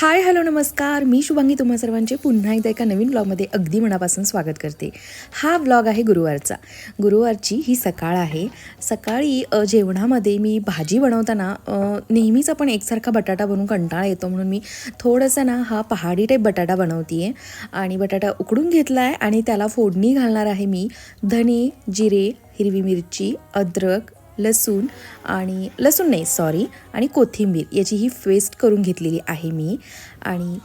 Hi hello नमस्कार. मी शुभांगी तुम्हा सर्वांचे पुन्हा एकदा एका नवीन ब्लॉगमध्ये अगदी मनापासून स्वागत करते. हा ब्लॉग आहे गुरुवारचा. गुरुवारची ही सकाळ आहे. सकाळी जेवणामध्ये मी भाजी बनवताना नेहमीच आपण एकसारखा बटाटा बनवून कंटाळा येतो म्हणून मी थोडंसं ना हा पहाडी टाईप बटाटा बनवते आहे आणि बटाटा उकडून घेतला आहे आणि त्याला फोडणी घालणार आहे मी. धने जिरे हिरवी मिरची अद्रक लसूण आणि लसूण नाही सॉरी आणि कोथिंबीर याची ही पेस्ट करून घेतलेली आहे मी. आणि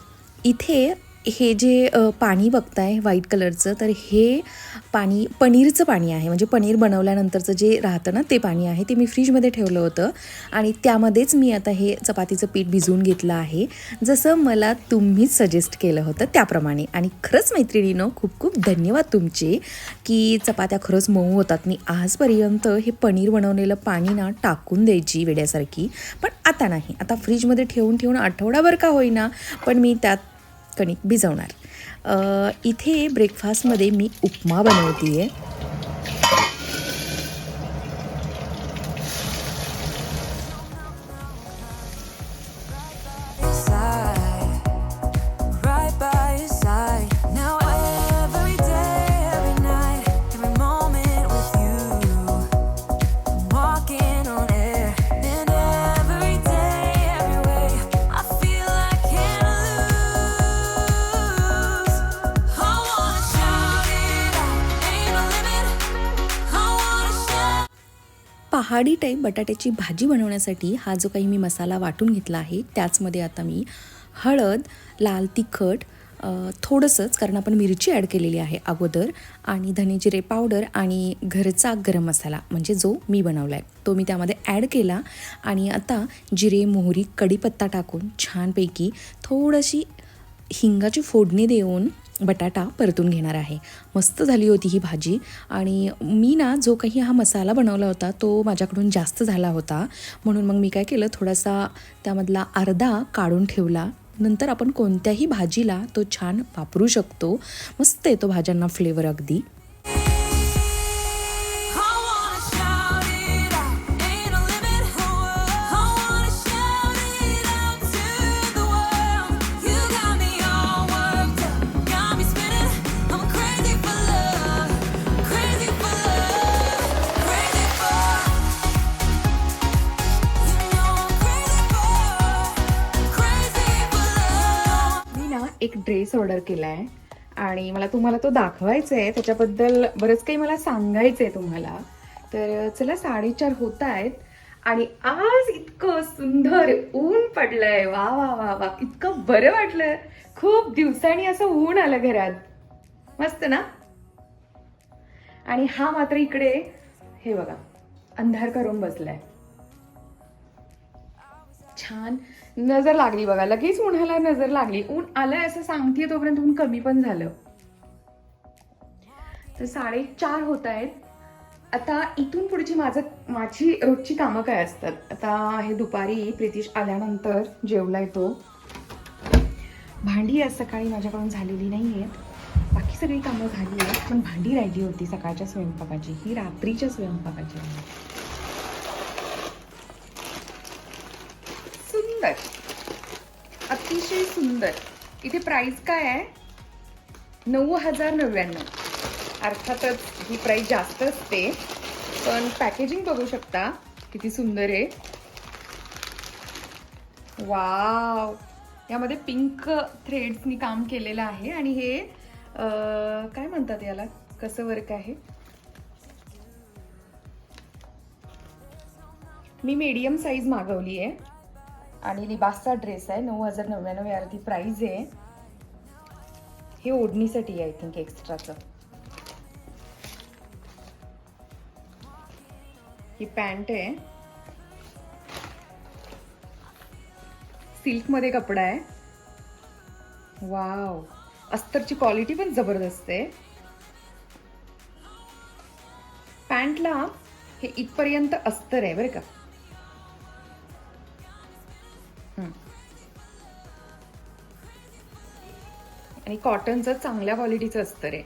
इथे हे जे पाणी बघताय व्हाईट कलरचं तर हे पाणी पनीरचं पाणी आहे. म्हणजे पनीर बनवल्यानंतरचं जे राहतं ना ते पाणी आहे. ते मी फ्रीजमध्ये ठेवलं होतं. आणि त्यामध्येच मी आता हे चपातीचं पीठ भिजवून घेतलं आहे. जसं मला तुम्हीच सजेस्ट केलं होतं त्याप्रमाणे. आणि खरंच मैत्रिणीनं खूप खूप धन्यवाद तुमचे की चपात्या खरंच मऊ होतात. मी आजपर्यंत हे पनीर बनवलेलं पाणी ना टाकून द्यायची वेड्यासारखी. पण आता नाही. आता फ्रीजमध्ये ठेवून ठेवून आठवडाभर का होईना पण मी त्यात कणिक भिजवणार. इथे ब्रेकफास्टमध्ये मी उपमा बनवते आहे पहाडी टाईप बटाट्याची भाजी बनवण्यासाठी हा जो काही मी मसाला वाटून घेतला आहे त्याचमध्ये आता मी हळद लाल तिखट थोडंसंच कारण आपण मिरची ॲड केलेली आहे अगोदर आणि धने जिरे पावडर आणि घरचा गरम मसाला म्हणजे जो मी बनवला आहे तो मी त्यामध्ये ॲड केला आणि आता जिरे मोहरी कढीपत्ता टाकून छानपैकी थोडीशी हिंगाची फोडणी देऊन बटाटा परतून घेणार आहे. मस्त झाली होती ही भाजी. आणि मी ना जो काही हा मसाला बनवला होता तो माझ्याकडून जास्त झाला होता. म्हणून मग मी काय केलं थोडासा त्यामधला अर्धा काढून ठेवला. नंतर आपण कोणत्याही भाजीला तो छान वापरू शकतो. मस्त येतो भाज्यांना फ्लेवर अगदी. ड्रेस ऑर्डर केला आहे आणि मला तुम्हाला तो दाखवायचा आहे त्याच्याबद्दल बरंच काही मला सांगायचं आहे तुम्हाला. तर चला साडेचार होत आहेत आणि आज इतकं सुंदर ऊन पडलंय. वा वा वा वा. इतकं बरं वाटलं. खूप दिवसांनी असं ऊन आलं घरात. मस्त ना? आणि हा मात्र इकडे हे बघा अंधार करून बसलाय. छान. नजर लागली बघा लगेच उन्हाला नजर लागली. ऊन आलंय असं सांगते तोपर्यंत ऊन कमी पण झालं. तर साडेचार होत आहेत. आता इथून पुढची माझं माझी रोजची कामं काय असतात? आता हे दुपारी प्रितीश आल्यानंतर जेवला येतो. भांडी आज सकाळी माझ्याकडून झालेली नाही आहेत बाकी सगळी कामं झाली आहेत पण भांडी राहिली होती सकाळच्या स्वयंपाकाची. ही रात्रीच्या स्वयंपाकाची. सुंदर अतिशय सुंदर. इथे प्राईस काय आहे? नऊ हजार नव्याण्णव अर्थातच ही प्राईस जास्त असते. पण पॅकेजिंग बघू शकता. किती सुंदर आहे. वाव यामध्ये पिंक थ्रेड्सनी काम केलेलं आहे. आणि हे काय म्हणतात याला? कसं वर्क आहे? मी मीडियम साईज मागवली आहे आणि लिबासचा ड्रेस आहे. नऊ हजार नव्याण्णव यावरती प्राईज आहे. हे ओढणीसाठी आहे आय थिंक एक्स्ट्राचं ही पॅन्ट आहे. सिल्कमध्ये कपडा आहे. वाव अस्तरची क्वालिटी पण जबरदस्त आहे. पॅन्टला हे इथपर्यंत अस्तर आहे बरं का. आणि कॉटनचं चांगल्या क्वालिटीचं अस्तर आहे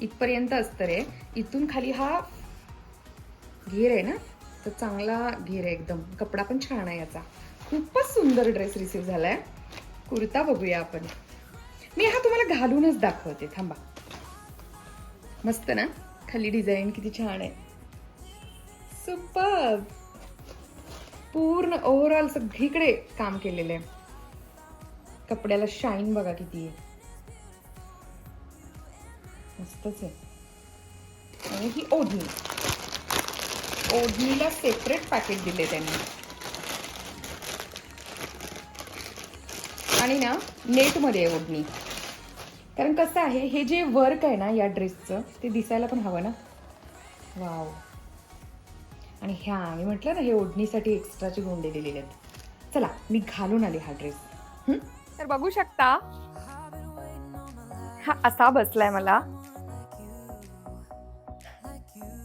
इथपर्यंत अस्तर आहे इथून खाली हा घेर आहे ना तर चांगला घेर आहे एकदम. कपडा पण छान आहे याचा. खूपच सुंदर ड्रेस रिसीव झालाय. कुर्ता बघूया आपण. मी हा तुम्हाला घालूनच दाखवते थांबा. मस्त ना? खाली डिझाईन किती छान आहे. सुपर पूर्ण ओव्हरऑल सगळीकडे काम केलेलं आहे. कपड्याला शाईन बघा किती आहे. मस्तच आहे. आणि ही ओढणी. ओढणीला सेपरेट पॅकेट दिले त्यांनी. आणि ना नेटमध्ये आहे ओढणी. कारण कसं आहे हे जे वर्क आहे ना या ड्रेसचं ते दिसायला पण हवं ना? वाव आणि ह्या मी म्हटलं ना हे ओढणीसाठी एक्स्ट्राचे गोंडे दिलेले आहेत. चला मी घालून आले हा ड्रेस तर बघू शकता. हा असा बसलाय मला.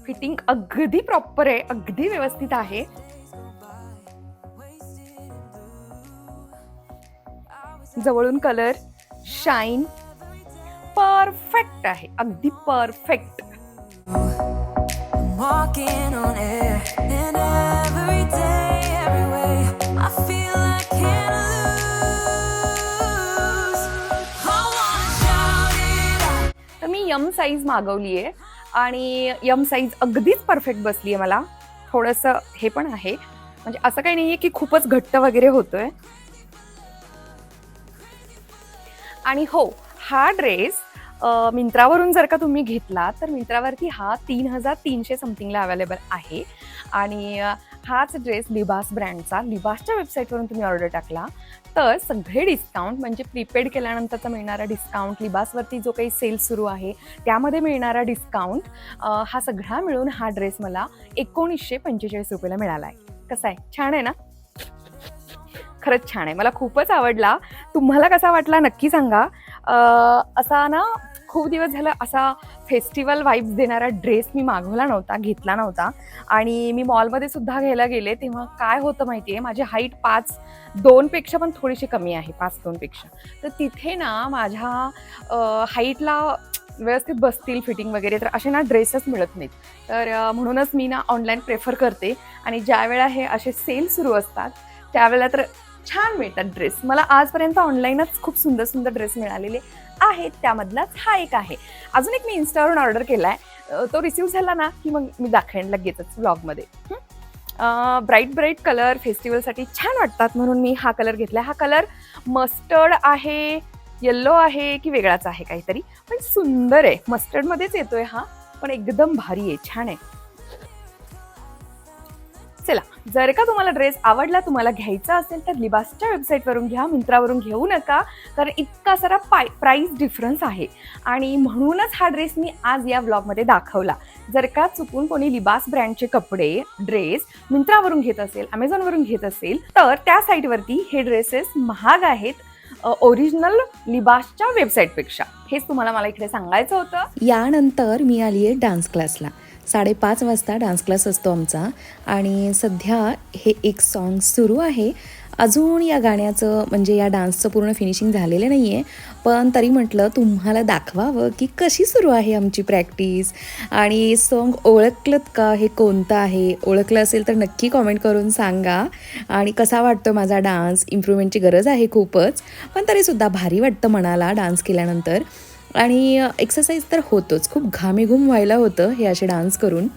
फिटिंग अगदी प्रॉपर आहे अगदी व्यवस्थित आहे. जवळून कलर शाईन परफेक्ट आहे अगदी परफेक्ट तर मी यम साईज मागवली आहे आणि यम साईज अगदीच परफेक्ट बसली आहे मला. थोडंसं हे पण आहे. म्हणजे असं काही नाही आहे की खूपच घट्ट वगैरे होतोय. आणि हो हा ड्रेस मिंत्रावरून जर का तुम्ही घेतला तर मिंत्रावरती हा तीन हजार तीनशे समथिंगला अवेलेबल आहे. आणि हाच ड्रेस लिबास ब्रँडचा. लिबासच्या वेबसाईटवरून तुम्ही ऑर्डर टाकला तर सगळे डिस्काउंट म्हणजे प्रीपेड केल्यानंतरचा मिळणारा डिस्काउंट लिबासवरती जो काही सेल सुरू आहे त्यामध्ये मिळणारा डिस्काउंट हा सगळा मिळून हा ड्रेस मला एकोणीसशे पंचेचाळीस रुपयाला मिळाला आहे कसा आहे? छान आहे ना? खरंच छान आहे. मला खूपच आवडला. तुम्हाला कसा वाटला नक्की सांगा. असा ना खूप दिवस झालं असा फेस्टिवल वाईब्स देणारा ड्रेस मी मागवला नव्हता घेतला नव्हता. आणि मी मॉलमध्ये सुद्धा घ्यायला गेले तेव्हा काय होतं माहिती आहे माझी हाईट पाच दोनपेक्षा पण थोडीशी कमी आहे पाच दोनपेक्षा तर तिथे ना माझ्या हाईटला व्यवस्थित बसतील फिटिंग वगैरे तर असे ना ड्रेसच मिळत नाहीत. तर म्हणूनच मी ना ऑनलाईन प्रेफर करते. आणि ज्या वेळा हे असे सेल सुरू असतात त्यावेळेला तर छान मिळतात ड्रेस मला आजपर्यंत ऑनलाईनच खूप सुंदर सुंदर ड्रेस मिळालेले आहेत. त्यामधलाच हा एक आहे. अजून एक मी इन्स्टावरून ऑर्डर केला आहे तो रिसीव झाला ना की मग मी दाखवेन लगेचच ब्लॉगमध्ये ब्राईट ब्राईट कलर फेस्टिवलसाठी छान वाटतात म्हणून मी हा कलर घेतला हा कलर मस्टर्ड आहे येल्लो आहे की वेगळाच आहे काहीतरी. पण सुंदर आहे. मस्टर्डमध्येच येतोय हा. पण एकदम भारी आहे. छान आहे. चला जर का तुम्हाला ड्रेस आवडला तुम्हाला घ्यायचा असेल तर लिबासच्या वेबसाईटवरून घ्या मिंत्रावरून घेऊ नका कारण इतका सारा पाय प्राईस डिफरन्स आहे. आणि म्हणूनच हा ड्रेस मी आज या ब्लॉगमध्ये दाखवला. जर का चुकून कोणी लिबास ब्रँडचे कपडे ड्रेस मिंत्रावरून घेत असेल अमेझॉनवरून घेत असेल तर त्या साईटवरती हे ड्रेसेस महाग आहेत ओरिजिनल लिबासच्या वेबसाईटपेक्षा हेच तुम्हाला मला इकडे सांगायचं होतं. यानंतर मी आली आहे डान्स क्लासला साडेपाच वाजता डान्स क्लास असतो आमचा. आणि सध्या हे एक सॉन्ग सुरू आहे. अजून या गाण्याचं म्हणजे या डान्सचं पूर्ण फिनिशिंग झालेलं नाही आहे पण तरी म्हटलं तुम्हाला दाखवावं की कशी सुरू आहे आमची प्रॅक्टिस आणि सॉन्ग ओळखलं का? हे कोणतं आहे? ओळखलं असेल तर नक्की कॉमेंट करून सांगा. आणि कसा वाटतो माझा डान्स? इम्प्रूव्हमेंटची गरज आहे खूपच. पण तरीसुद्धा भारी वाटतं मनाला डान्स केल्यानंतर. आणि एक्सरसाइज तर होतोच. खूप घामेघूम व्हायला होतं हे असे डान्स करून.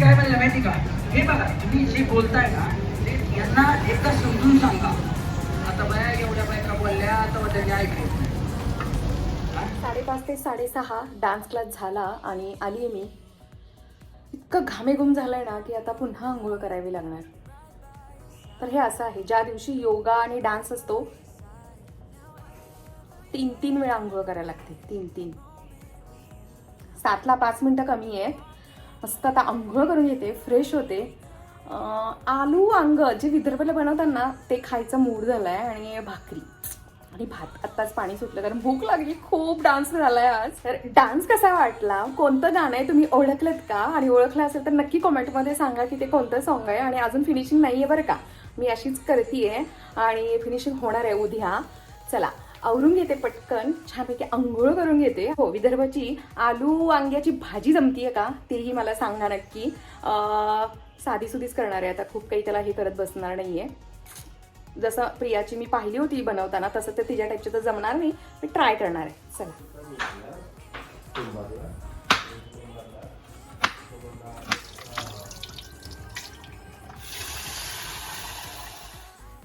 काय म्हणलं माहिती का? हे बघा तुम्ही जे बोलताय ना ते यांना एकदा समजून सांगा. आता बाया एवढ्या बायका बोलल्या आता त्यांनी ऐकलं साडेपाच ते साडेसहा डान्स क्लास झाला आणि आली आहे मी. इतकं घामेघूम आहे ना की आता पुन्हा आंघोळ करावी लागणार. तर हे असं आहे ज्या दिवशी योगा आणि डान्स असतो तीन तीन वेळा आंघोळ करायला लागते तीन तीन सातला पाच मिनटं कमी आहेत. मस्त आता आंघोळ करून येते फ्रेश होते. आलू वांग जे विदर्भाला बनवतात ना ते खायचा मूड झालाय आणि भाकरी. आणि भात आत्ताच पाणी सुटलं कारण भूक लागली खूप डान्स झालाय आज. तर डान्स कसा वाटला? कोणतं गाणं आहे? तुम्ही ओळखलत का? आणि ओळखलं असेल तर नक्की कॉमेंटमध्ये सांगा की ते कोणतं सॉन्ग आहे आणि अजून फिनिशिंग नाही आहे बरं का. मी अशीच करतीये आणि फिनिशिंग होणार आहे उद्या. चला आवरून घेते पटकन. छानपैकी आंघोळ करून घेते. हो विदर्भाची आलू वांग्याची भाजी जमतीये का? तेही मला सांगा नक्की. साधी साधीसुधीच करणार आहे आता. खूप काही त्याला हे करत बसणार नाहीये. जसं प्रियाची मी पाहिली होती बनवताना तसं तर तिच्या टाईपची तर जमणार नाही. मी ट्राय करणार आहे. चला.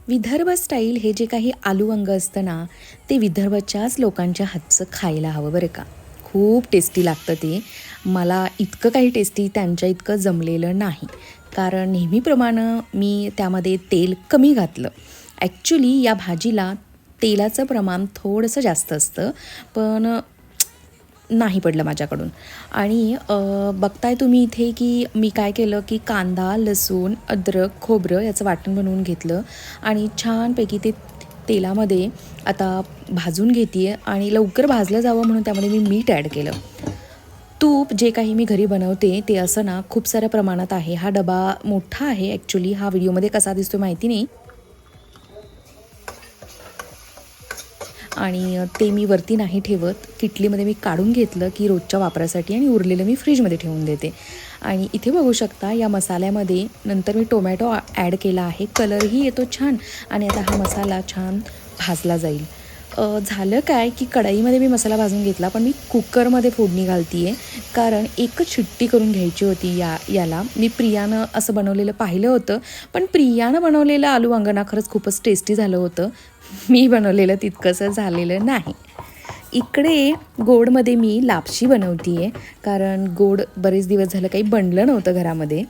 विदर्भ स्टाईल हे जे काही आलू वांग असतं ना ते विदर्भाच्याच लोकांच्या हातचं खायला हवं बरं का? खूप टेस्टी लागतं ते. मला इतकं काही टेस्टी त्यांच्या इतकं जमलेलं नाही. कारण नेहमीप्रमाणे मी त्यामध्ये तेल कमी घातलं. ॲक्च्युली या भाजीला तेलाचं प्रमाण थोडंसं जास्त असतं पण नाही पडलं माझ्याकडून. आणि बघताय तुम्ही इथे की मी काय केलं की कांदा लसूण अद्रक खोबरं याचं वाटण बनवून घेतलं आणि छानपैकी ते तेलामध्ये आता भाजून घेते आणि लवकर भाजलं जावं म्हणून त्यामध्ये मी मीठ ॲड केलं. तूप जे काही मी घरी बनवते ते असं ना खूप साऱ्या प्रमाणात आहे. हा डबा मोठा आहे ॲक्च्युली हा व्हिडिओमध्ये कसा दिसतो माहिती नाही. आणि ते मी वरती नाही ठेवत. किटलीमध्ये मी काढून घेतलं की रोजच्या वापरासाठी आणि उरलेलं मी फ्रीजमध्ये ठेवून देते. आणि इथे बघू शकता या मसाल्यामध्ये नंतर मी टोमॅटो ॲड केला आहे. कलरही येतो छान. आणि आता हा मसाला छान भाजला जाईल. झालं काय की कढईमध्ये मी मसाला भाजून घेतला पण मी कुकरमध्ये फोडणी घालती आहे कारण एकच शिट्टी करून घ्यायची होती या याला. मी प्रियानं असं बनवलेलं पाहिलं होतं पण प्रियानं बनवलेलं आलू वांगणा खरंच खूपच टेस्टी झालं होतं. मी बनवलेलं तितकंसं झालेलं नाही. इकडे गोडमध्ये मी लापशी बनवती आहे कारण गोड बरेच दिवस झालं काही बनलं नव्हतं घरामध्ये.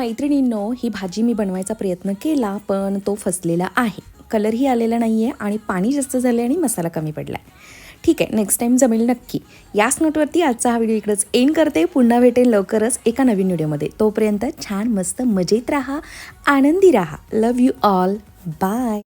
मैत्रिणींनो ही भाजी मी बनवायचा प्रयत्न केला पण तो फसलेला आहे. कलरही आलेला नाही आहे आणि पाणी जास्त झालं आणि मसाला कमी पडला आहे ठीक आहे नेक्स्ट टाईम जमेल नक्की. याच नोटवरती आजचा हा व्हिडिओ इकडंच एंड करते. पुन्हा भेटेल लवकरच एका नवीन व्हिडिओमध्ये तोपर्यंत छान मस्त मजेत राहा आनंदी राहा. लव यू ऑल बाय